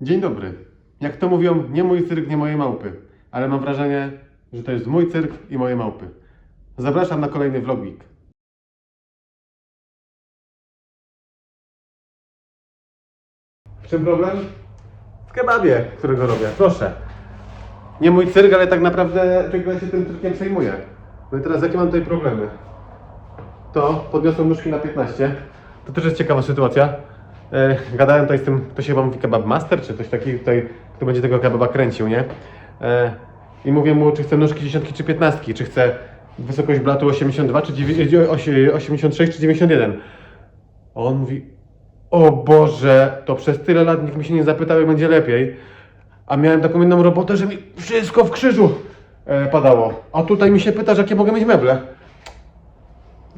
Dzień dobry. Jak to mówią, nie mój cyrk, nie moje małpy. Ale mam wrażenie, że to jest mój cyrk i moje małpy. Zapraszam na kolejny vlogweek. W czym problem? W kebabie, którego robię. Proszę. Nie mój cyrk, ale tak naprawdę tylko ja się tym cyrkiem przejmuję. No i teraz jakie mam tutaj problemy? To podniosłem nóżki na 15. To też jest ciekawa sytuacja. E, gadałem tutaj z tym, to się chyba mówi kebab master, czy ktoś taki tutaj, kto będzie tego kebaba kręcił, nie? E, I mówię mu, czy chce nóżki 10 czy 15, czy chce wysokość blatu 82, czy 9, 86, czy 91. A on mówi, o Boże, to przez tyle lat nikt mi się nie zapytał, jak będzie lepiej. A miałem taką inną robotę, że mi wszystko w krzyżu e, padało. A tutaj mi się pytasz, jakie mogę mieć meble.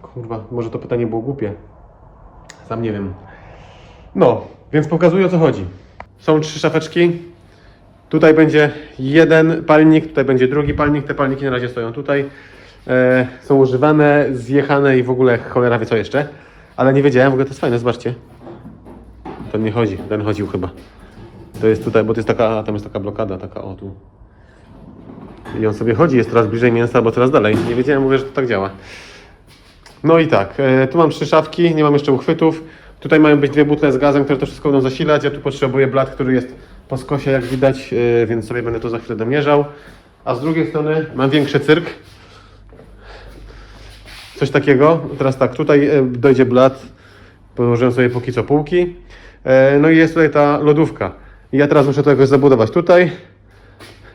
Kurwa, może to pytanie było głupie. Sam nie wiem. No, więc pokazuję o co chodzi. Są trzy szafeczki. Tutaj będzie jeden palnik, tutaj będzie drugi palnik. Te palniki na razie stoją tutaj. E, są używane, zjechane i w ogóle cholera wie co jeszcze. Ale nie wiedziałem, w ogóle to jest fajne, zobaczcie. Ten nie chodzi, ten chodził chyba. To jest tutaj, bo to jest taka, tam jest taka blokada, taka o tu. I on sobie chodzi, jest coraz bliżej mięsa, bo coraz dalej. Nie wiedziałem, mówię, że to tak działa. No i tak, e, tu mam trzy szafki, nie mam jeszcze uchwytów. Tutaj mają być dwie butle z gazem, które to wszystko będą zasilać. Ja tu potrzebuję blat, który jest po skosie, jak widać, e, więc sobie będę to za chwilę domierzał. A z drugiej strony mam większy cyrk. Coś takiego. Teraz tak, tutaj e, dojdzie blat. Położyłem sobie póki co półki. E, No i jest tutaj ta lodówka. Ja teraz muszę to jakoś zabudować tutaj.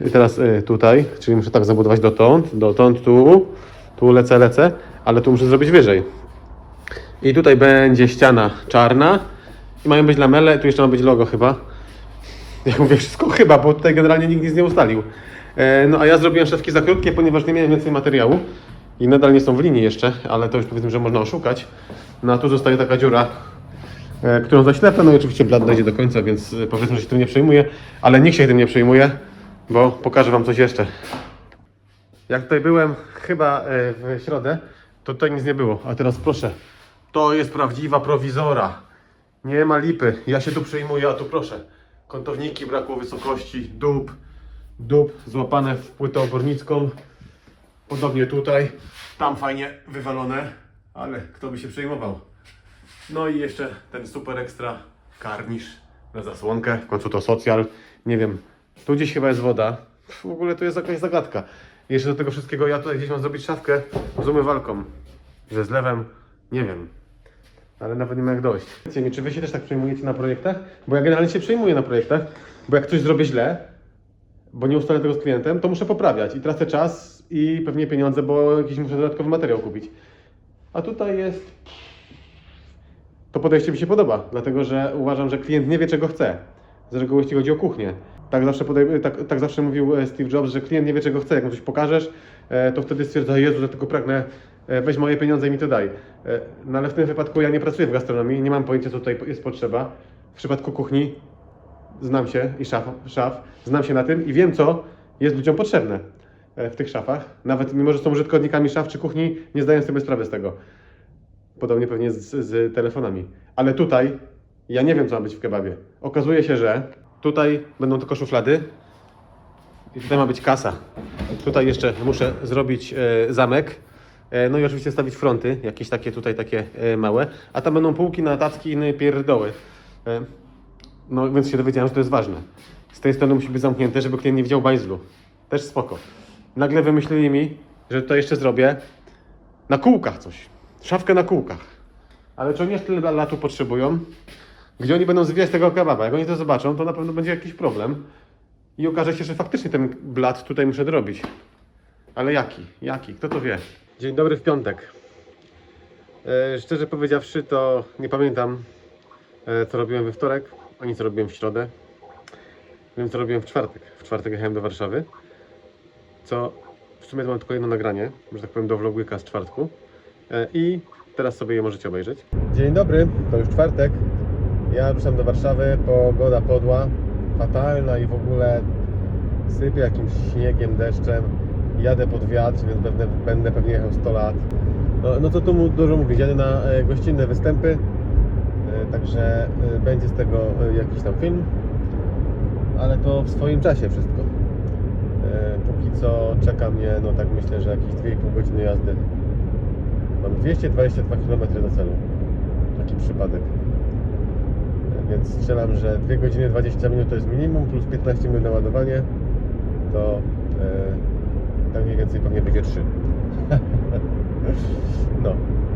I teraz tutaj, czyli muszę tak zabudować dotąd, dotąd, tu, tu lecę, lecę, ale tu muszę zrobić wyżej. I tutaj będzie ściana czarna i mają być lamele, tu jeszcze ma być logo chyba. Ja mówię wszystko chyba, bo tutaj generalnie nikt nic nie ustalił. E, no a ja zrobiłem szewki za krótkie, ponieważ nie miałem więcej materiału i nadal nie są w linii jeszcze, ale to już powiedzmy, że można oszukać. No a tu zostaje taka dziura, e, którą zaślepę, no i oczywiście blat dojdzie do końca, więc e, powiedzmy, że się tym nie przejmuję, ale nikt się tym nie przejmuje, bo pokażę Wam coś jeszcze. Jak tutaj byłem chyba w środę, to tutaj nic nie było, a teraz proszę, to jest prawdziwa prowizora. Nie ma lipy, ja się tu przejmuję, a tu proszę. Kątowniki brakło wysokości, dób, dób złapane w płytę obornicką. Podobnie tutaj, tam fajnie wywalone, ale kto by się przejmował. No i jeszcze ten super ekstra karnisz na zasłonkę, w końcu to socjal, nie wiem, tu gdzieś chyba jest woda, w ogóle to jest jakaś zagadka. I jeszcze do tego wszystkiego ja tutaj gdzieś mam zrobić szafkę z umywalką, ze zlewem, nie wiem, ale nawet nie wiem jak dojść. Czy wy się też tak przejmujecie na projektach? Bo ja generalnie się przejmuję na projektach, bo jak coś zrobię źle, bo nie ustalę tego z klientem, to muszę poprawiać i tracę czas i pewnie pieniądze, bo jakiś muszę dodatkowy materiał kupić. A tutaj jest to podejście mi się podoba, dlatego że uważam, że klient nie wie czego chce. Z reguły jeśli chodzi o kuchnię. Tak zawsze, podej- tak, tak zawsze mówił e, Steve Jobs, że klient nie wie czego chce. Jak mu coś pokażesz, e, to wtedy stwierdza, Jezu, że tylko pragnę, e, weź moje pieniądze i mi to daj. No ale w tym wypadku ja nie pracuję w gastronomii, nie mam pojęcia co tutaj jest potrzeba. W przypadku kuchni znam się i szaf, szaf, znam się na tym i wiem co jest ludziom potrzebne w tych szafach. Nawet mimo, że są użytkownikami szaf czy kuchni, nie zdają sobie sprawy z tego. Podobnie pewnie z, z telefonami. Ale tutaj ja nie wiem, co ma być w kebabie. Okazuje się, że tutaj będą tylko szuflady i tutaj ma być kasa. Tutaj jeszcze muszę zrobić e, zamek. E, no i oczywiście stawić fronty, jakieś takie tutaj takie e, małe. A tam będą półki na tacki i inne pierdoły. No więc się dowiedziałem, że to jest ważne. Z tej strony musi być zamknięte, żeby klient nie widział bajzlu. Też spoko. Nagle wymyślili mi, że tutaj jeszcze zrobię na kółkach coś. Szafkę na kółkach. Ale czy oni jeszcze tyle latu potrzebują? Gdzie oni będą zwijać tego kebaba? Jak oni to zobaczą, to na pewno będzie jakiś problem. I okaże się, że faktycznie ten blat tutaj muszę dorobić. Ale jaki? Jaki? Kto to wie? Dzień dobry w piątek. E, szczerze powiedziawszy, to nie pamiętam, e, co robiłem we wtorek, ani co robiłem w środę. Wiem, co robiłem w czwartek. W czwartek jechałem do Warszawy. Co w sumie to mam tylko jedno nagranie, że tak powiem, do vlogłyka z czwartku. E, I teraz sobie je możecie obejrzeć. Dzień dobry, to już czwartek. Ja ruszam do Warszawy, pogoda podła, fatalna i w ogóle sypie jakimś śniegiem, deszczem. Jadę pod wiatr, więc będę, będę pewnie jechał 100 lat. No, no co tu dużo mówić, jadę na e, gościnne występy, e, także e, będzie z tego jakiś tam film. ale to w swoim czasie wszystko. Póki co czeka mnie, no tak myślę, że jakieś 2,5 godziny jazdy. Mam 222 km do celu. Taki przypadek. Więc strzelam, że 2 godziny 20 minut to jest minimum, plus 15 minut na ładowanie, to e, tak mniej więcej pewnie będzie 3. no,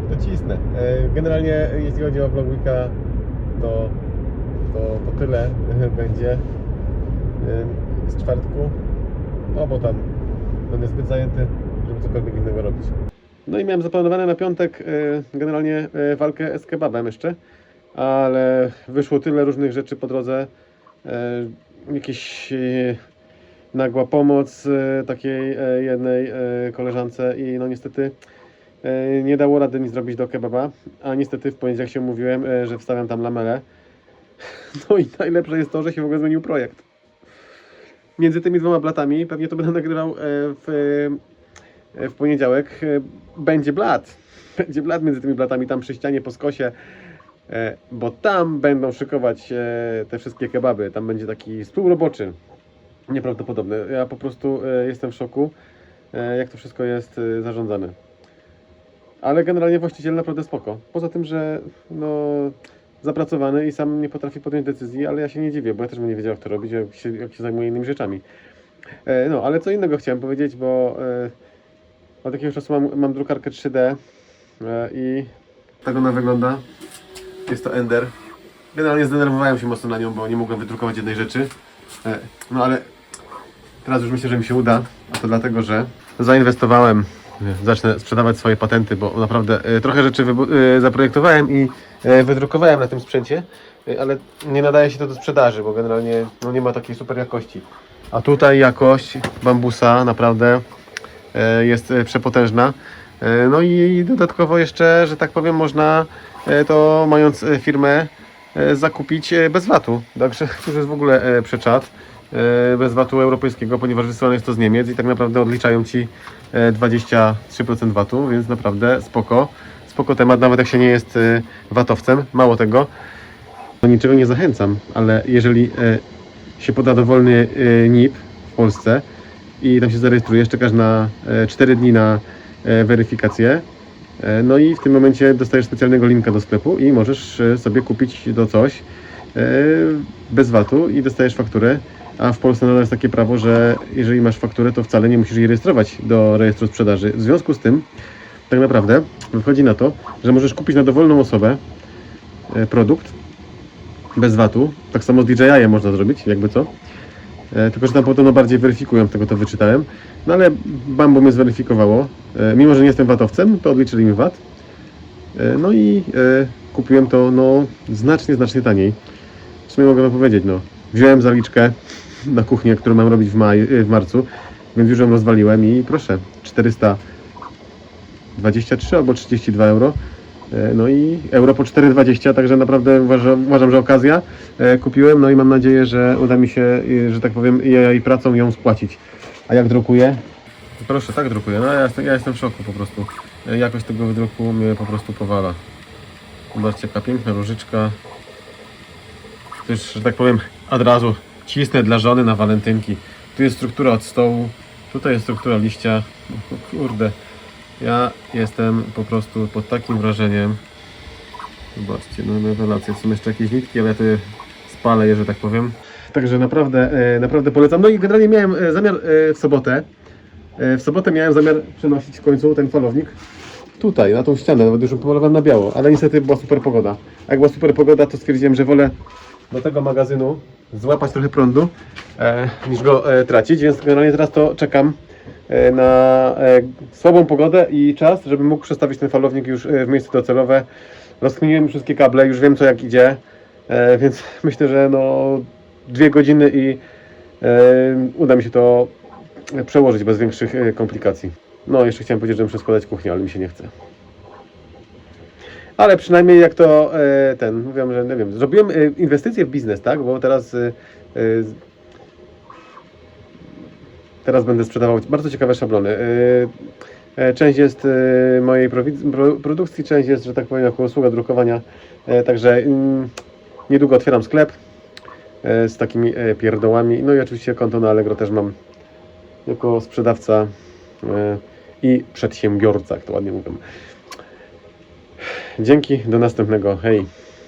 to cisnę. E, generalnie jeśli chodzi o Vlogweeka, to, to, to tyle będzie e, z czwartku. No bo tam będę zbyt zajęty, żeby cokolwiek innego robić. No i miałem zaplanowane na piątek e, generalnie e, walkę z kebabem jeszcze, ale wyszło tyle różnych rzeczy po drodze. E, Jakieś e, nagła pomoc e, takiej jednej koleżance i no niestety nie dało rady mi zrobić do kebaba, a niestety w poniedziałek się mówiłem, że wstawiam tam lamelę. No i najlepsze jest to, że się w ogóle zmienił projekt między tymi dwoma blatami, pewnie to będę nagrywał w, w poniedziałek, będzie blat. Będzie blat między tymi blatami, tam przy ścianie, po skosie, bo tam będą szykować e, te wszystkie kebaby. Tam będzie taki stół roboczy. Nieprawdopodobny. Ja po prostu e, jestem w szoku, e, jak to wszystko jest e, zarządzane. Ale generalnie właściciel naprawdę spoko. Poza tym, że no, zapracowany i sam nie potrafi podjąć decyzji, ale ja się nie dziwię, bo ja też bym nie wiedział, jak to robić, jak się, jak się zajmuję innymi rzeczami. E, no, ale co innego chciałem powiedzieć, bo e, od jakiegoś czasu mam, mam drukarkę 3D e, i tak ona wygląda. Jest to Ender. Generalnie zdenerwowałem się mocno na nią, bo nie mogłem wydrukować jednej rzeczy. E, no ale teraz już myślę, że mi się uda, a to dlatego, że zainwestowałem, zacznę sprzedawać swoje patenty, bo naprawdę e, trochę rzeczy e, zaprojektowałem i wydrukowałem na tym sprzęcie, ale nie nadaje się to do sprzedaży, bo generalnie no, nie ma takiej super jakości. A tutaj jakość bambusa naprawdę jest przepotężna. No i dodatkowo jeszcze, że tak powiem, można to mając e, firmę e, zakupić e, bez VAT-u. Także to jest w ogóle e, przeczat e, bez VAT-u europejskiego, ponieważ wysyłane jest to z Niemiec i tak naprawdę odliczają Ci e, 23% VAT-u, więc naprawdę spoko. Spoko temat, nawet jak się nie jest e, VAT-owcem. Mało tego, do niczego nie zachęcam, ale jeżeli e, się poda dowolny e, NIP w Polsce i tam się zarejestrujesz, czekasz na e, 4 dni na e, weryfikację, e, no i w tym momencie dostajesz specjalnego linka do sklepu i możesz e, sobie kupić do coś e, bez VAT-u i dostajesz fakturę, a w Polsce nadal jest takie prawo, że jeżeli masz fakturę, to wcale nie musisz jej rejestrować do rejestru sprzedaży. W związku z tym, tak naprawdę wychodzi na to, że możesz kupić na dowolną osobę e, produkt bez VAT-u. Tak samo z DJI można zrobić, jakby co. E, tylko, że tam podobno bardziej weryfikują, tego to wyczytałem. No ale Bambo mnie zweryfikowało. E, mimo, że nie jestem VAT-owcem, to odliczyli mi VAT. E, no i kupiłem to no, znacznie, znacznie taniej. W sumie mogę wam powiedzieć, no. Wziąłem zaliczkę na kuchnię, którą mam robić w, maj, w marcu, więc już ją rozwaliłem i proszę, 423 albo 32 euro. E, No i euro po 4,20, także naprawdę uważam, uważam, że okazja. E, Kupiłem, no i mam nadzieję, że uda mi się, e, że tak powiem, i pracą ją spłacić. A jak drukuję? Proszę, tak drukuję. No ja jestem, ja jestem w szoku po prostu. Jakość tego wydruku mnie po prostu powala. Zobaczcie, jaka piękna różyczka. To już, że tak powiem, od razu cisnę dla żony na walentynki. Tu jest struktura od stołu, tutaj jest struktura liścia. Kurde. Ja jestem po prostu pod takim wrażeniem. Zobaczcie, no rewelacja. Są jeszcze jakieś nitki, ale ja to spalę że tak powiem. Także naprawdę, e, naprawdę polecam. No i generalnie miałem e, zamiar e, w sobotę. W sobotę miałem zamiar przenosić w końcu ten falownik tutaj, na tą ścianę, nawet już pomalowałem na biało, ale niestety była super pogoda. Jak była super pogoda, to stwierdziłem, że wolę do tego magazynu złapać trochę prądu, niż go tracić, więc generalnie teraz to czekam na e, słabą pogodę i czas, żebym mógł przestawić ten falownik już e, w miejsce docelowe. Rozkminiłem wszystkie kable, już wiem co jak idzie, e, więc myślę, że no dwie godziny i e, uda mi się to przełożyć bez większych e, komplikacji. No, jeszcze chciałem powiedzieć, że muszę składać kuchnię, ale mi się nie chce. Ale przynajmniej jak to e, ten, mówiłem, że nie wiem, zrobiłem e, inwestycje w biznes, tak? Bo teraz e, e, teraz będę sprzedawał bardzo ciekawe szablony. E, e, Część jest e, mojej produkcji, część jest, że tak powiem, jako usługa drukowania. Także mm, niedługo otwieram sklep. z takimi pierdołami. No i oczywiście konto na Allegro też mam jako sprzedawca i przedsiębiorca, jak to ładnie mówią. Dzięki, do następnego. Hej!